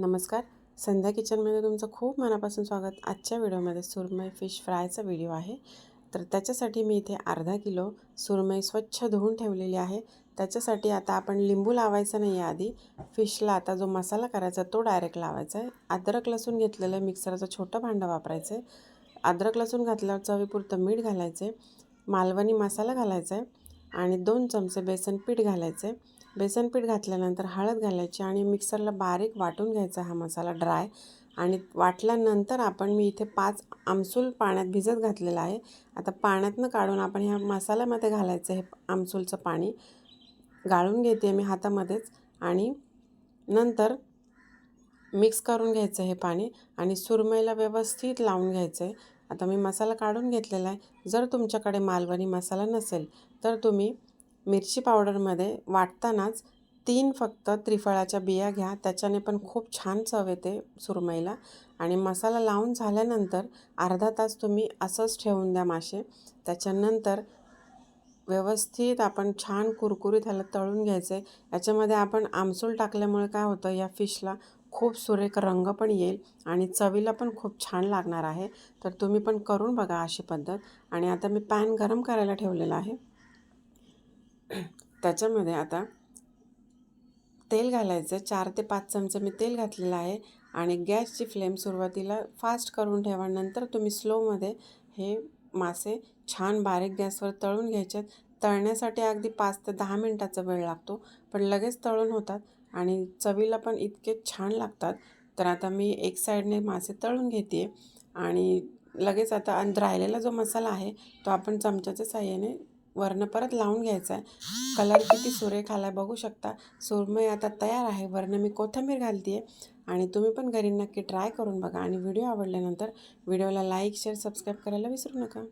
नमस्कार. संध्या किचनमध्ये तुमचं खूप मनापासून स्वागत. आजच्या व्हिडिओमध्ये सुरमई फिश फ्रायचा व्हिडिओ आहे. तर त्याच्यासाठी मी इथे अर्धा किलो सुरमई स्वच्छ धुवून ठेवलेली आहे. त्याच्यासाठी आता आपण लिंबू लावायचं नाही आहे आधी. फिशला आता जो मसाला करायचा तो डायरेक्ट लावायचा आहे. अद्रक लसूण घेतलेलं आहे मिक्सरचं छोटं भांडं वापरायचं आहे. अद्रक लसूण घातल्यावर चवीपुरतं मीठ घालायचं आहे. मालवणी मसाला घालायचा आहे. आणि दोन चमचे बेसन पीठ घालायचं बेसनपीठ घातल्यानंतर हळद घालायची आणि मिक्सरला बारीक वाटून घ्यायचा हा मसाला ड्राय. आणि वाटल्यानंतर आपण मी इथे पाच आमसूल पाण्यात भिजत घातलेला आहे. आता पाण्यातनं काढून आपण ह्या मसाल्यामध्ये घालायचं हे आमसूलचं पाणी. गाळून घेते मी हातामध्येच. आणि नंतर मिक्स करून घ्यायचं हे पाणी आणि सुरमईला व्यवस्थित लावून घ्यायचं आहे. आता मी मसाला काढून घेतलेला आहे. जर तुमच्याकडे मालवणी मसाला नसेल तर तुम्ही मिरची पावडरमध्ये वाटतानाच तीन फक्त त्रिफळाच्या बिया घ्या. त्याच्याने पण खूप छान चव येते सुरमईला. आणि मसाला लावून झाल्यानंतर अर्धा तास तुम्ही असंच ठेवून द्या मासे. त्याच्यानंतर व्यवस्थित आपण छान कुरकुरीत ह्याला तळून घ्यायचं. आहे याच्यामध्ये आपण आमसूल टाकल्यामुळे काय होतं या फिशला खूप सुरेख रंग पण येईल आणि चवीला पण खूप छान लागणार आहे. तर तुम्ही पण करून बघा अशी पद्धत. आणि आता मी पॅन गरम करायला ठेवलेला आहे. त्याच्यामध्ये आता तेल घालायचं. चार ते पाच चमचे मी तेल घातलेलं आहे आणि गॅसची फ्लेम सुरुवातीला फास्ट करून ठेवा नंतर तुम्ही स्लोमध्ये हे मासे छान बारीक गॅसवर तळून घ्यायचे. तळण्यासाठी अगदी पाच ते दहा मिनटाचा वेळ लागतो पण लगेच तळून होतात आणि चवीला पण इतके छान लागतात. तर आता मी एक साईडने मासे तळून घेते आणि लगेच आता राहिलेला जो मसाला आहे तो आपण चमच्याच्या साह्याने वरनं परत लावून घ्यायचा आहे कलर किती सुरेख आला बघू शकता. सुरमई आता तयार आहे. वरनं मी कोथिंबीर घालते आहे आणि तुम्ही पण घरी नक्की ट्राय करून बघा. आणि व्हिडिओ आवडल्यानंतर व्हिडिओला लाईक शेअर सबस्क्राईब करायला विसरू नका.